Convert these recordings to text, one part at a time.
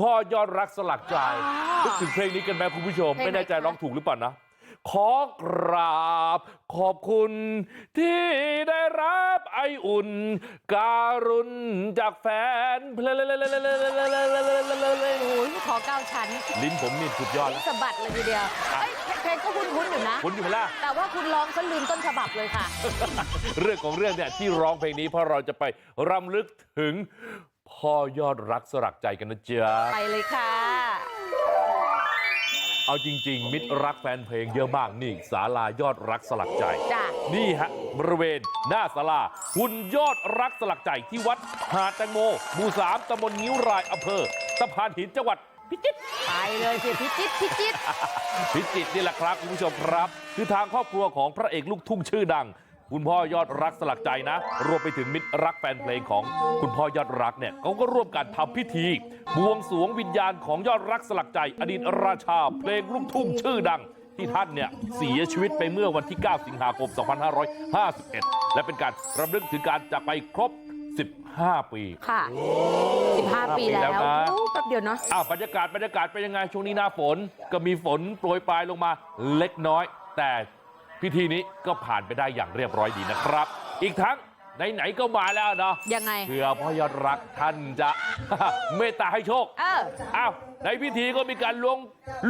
พ่อยอดรักสลักใจอ๋อนึกถึงเพลงนี้กันไหมคุณผู้ชมเพลงไหนไม่แน่ใจคะร้องถูกหรือเปล่านะขอกราบขอบคุณที่ได้รับไออุ่นการุณจากแฟนเพลงโอ้ยขอเก้าชั้นลิ้นผมนี่สุดยอดลิ้แล้วนสะบัดเลยทีเดียวเอ้ยเพลงก็คุ้นๆอยู่นะคุณอยู่ไหมล่ะแต่ว่าคุณร้องซะลืมต้นฉบับเลยค่ะ เรื่องของเรื่องเนี่ยที่ร้องเพลงนี้เพราะเราจะไปรำลึกถึง พ่อยอดรักสลักใจกันนะจ๊ะไปเลยค่ะเอาจริงๆมิตรรักแฟนเพลงเยอะมากนี่ศาลายอดรักสลักใจจ้ะนี่ฮะบริเวณหน้าศาลาหุ่นยอดรักสลักใจที่วัดหาดแตงโมหมู่สามตำบลงิ้วรายอำเภอตะพานหินจังหวัดพิจิตรไปเลยสิพิจิตรพิจิตรพิจิตรนี่แหละครับคุณผู้ชมครับ คือทางครอบครัวของพระเอกลูกทุ่งชื่อดัง คุณพ่อยอดรักสลักใจนะรวมไปถึงมิตรรักแฟนเพลงของคุณพ่อยอดรักเนี่ยเขาก็ร่วมกันทำพิธีบวงสรวงวิญญาณของยอดรักสลักใจอดีตราชาเพลงลูกทุ่งชื่อดังที่ท่านเนี่ยเสียชีวิตไปเมื่อวันที่ 9 สิงหาคม 2551 และเป็นการรำลึกถึงการจากไปครบ 15 ปี ค่ะ 15 ปีแล้แล้ววนะโอ้แป๊บเดียวเนาะอะบรรยากาศบรรยากาศเป็นยังไง ช่วงนี้หน้าฝนก็มีฝนโปรยปลายลงมาเล็กน้อย แต่ พิธีนี้ก็ผ่านไปได้อย่างเรียบร้อยดีนะครับอีกทั้ง ไหนๆก็มาแล้วเนาะยังไงเพื่อพ่อยอดรักท่านจะเมตตาให้โชคเอออ้าวในพิธีก็มีการล้วง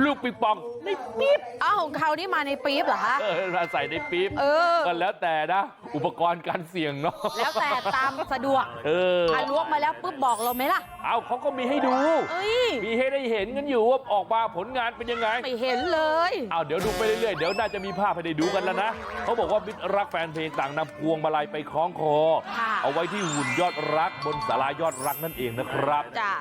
ลูกปิงปองในปี๊บเอ้าของเขานี่มาในปี๊บเหรอคะเออมาใส่ในปี๊บเออก็แล้วแต่นะอุปกรณ์การเสี่ยงเนาะแล้วแต่ตามสะดวกเอออะล้วงมาแล้วปุ๊บบอกเราไหมล่ะเอาเขาก็มีให้ดูเอ้ยมีให้ได้เห็นกันอยู่ว่าออกมาผลงานเป็นยังไงไม่เห็นเลยเอาเดี๋ยวดูไปเรื่อยๆเดี๋ยวน่าจะมีภาพให้ได้ดูกันแล้วนะเขาบอกว่ามิตรรักแฟนเพลงต่างนำพวงมาลัยไปคล้องคอค่ะเอาไว้ที่หุ่นยอดรักบนศาลายอดรักนั่นเองนะครับจ้ะ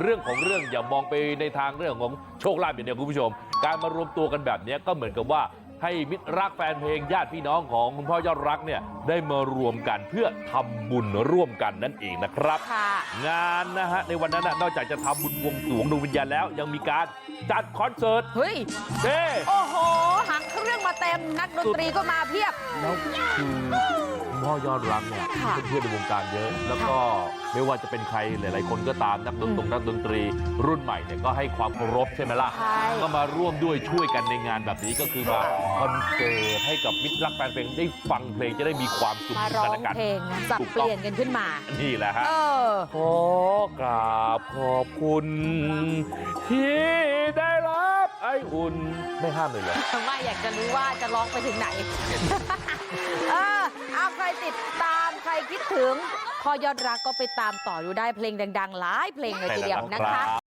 เรื่องของเรื่องอย่ามองไปในทางเรื่องของโชคลาภอย่างเดียวคุณผู้ชม การมารวมตัวกันแบบนี้ก็เหมือนกับว่าให้มิตรรักแฟนเพลงญาติพี่น้องของคุณพ่อยอดรักเนี่ยได้มารวมกันเพื่อทำบุญร่วมกันนั่นเองนะครับค่ะงานนะฮะในวันนั้นนะนอกจากจะทำบุญบวงสรวงดวงวิญญาณแล้ว ยังมีการจัดคอนเสิร์ตเฮ้ยเด้โอ้โหหังเครื่องมาเต็มนักดนตรีก็มาเพียบแล้วคือคุณ พ่อยอดรักเนี่ยค่ะเพื่อนๆในวงการเยอะ แล้วก็ไม่ว่าจะเป็นใครหลาย ๆ คนก็ตามนักดนตรีนักดนตรีรุ่นใหม่เนี่ยก็ให้ความเคารพใช่ไหมล่ะใช่ก็มาร่วมด้วยช่วยกันในงานแบบนี้ก็คือมาคอนเสิร์ตให้กับมิตรรักแฟนเพลงได้ฟังเพลงจะได้มีความสุขมาซึ่งร้อกันงและกันเพลงนะสับถูกเปต้องลี่ยนกันขึ้นมานี่แหละฮะเออขอกราบขอบคุณที่ได้รับ ไออุ่นไม่ห้ามเลยเหรอไม่อยากจะรู้ว่าจะร้องไปถึงไหน เออเอาใครติดตามใครคิดถึงพอยอดรักก็ไปตามต่อดูได้เพลงดังๆหลายเพลงเลยทีเดียวนะคะ